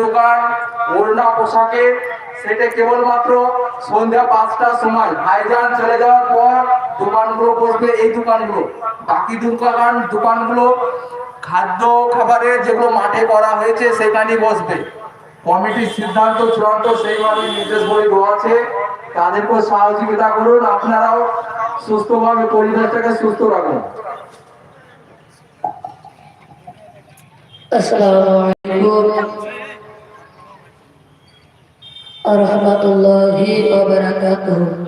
দোকান ওড়না পোশাকে, সেটা কেবলমাত্র সন্ধ্যা পাঁচটার সময়। ভাইজান চলে যাওয়ার পর দোকানগুলো বসবে, এই দোকানগুলো। বাকি দোকান দোকানগুলো খাদ্য খাবারের যেগুলো মাঠে করা হয়েছে, সেখানেই বসবে। কমিটির সিদ্ধান্ত চূড়ান্ত সেইভাবে নির্দেশ বলে দেওয়া আছে। তাদেরকেও সহযোগিতা করুন, আপনারাও সুস্থভাবে পরিবেশটাকে সুস্থ রাখুন। আসসালামু আলাইকুম। ورحمة الله وبركاته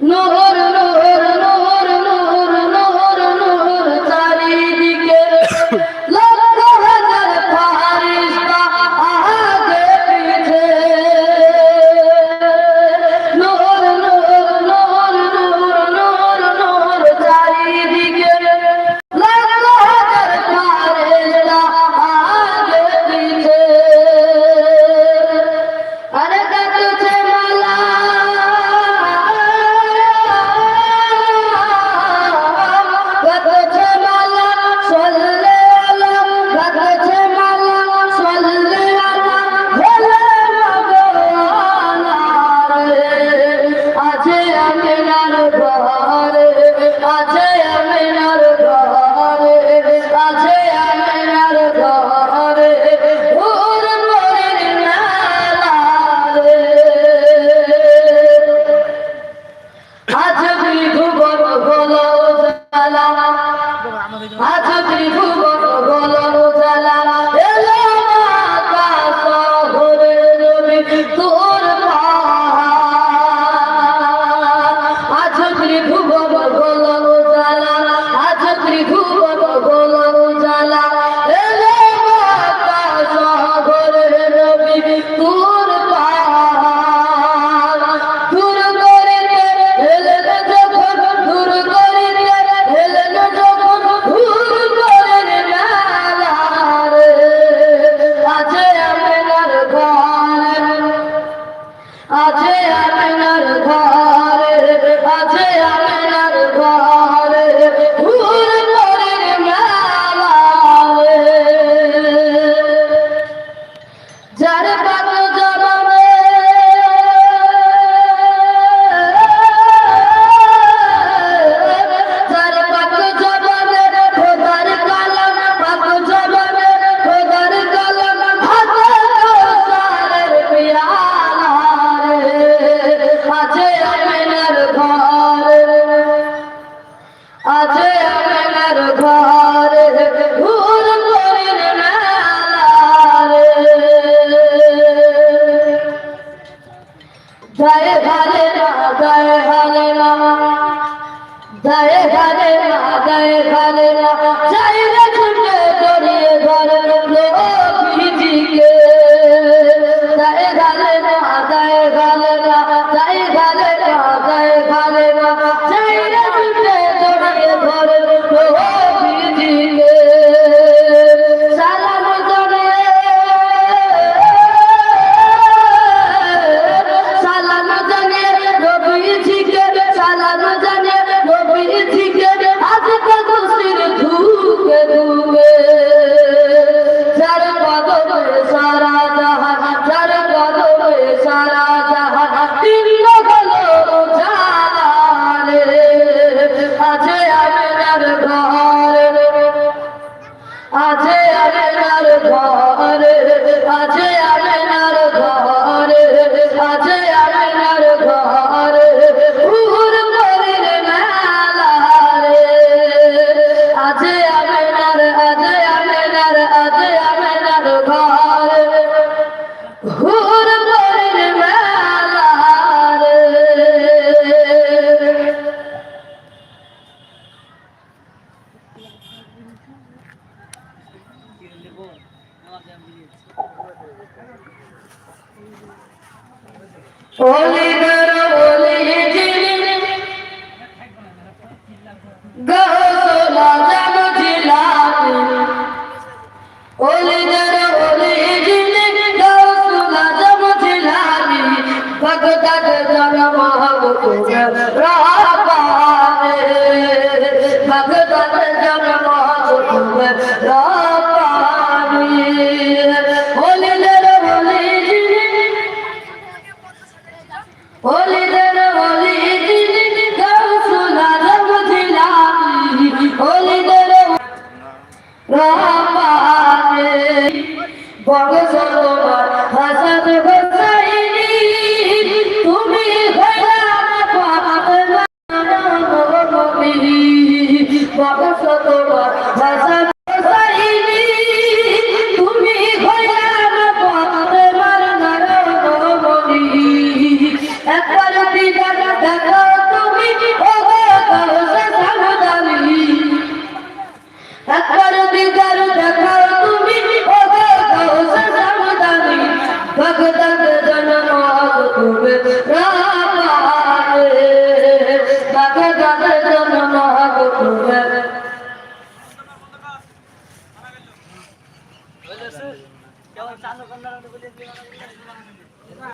No ধারে ধারে মা ধারে ধারে মা ওলে দাঁড়াবো ভগবান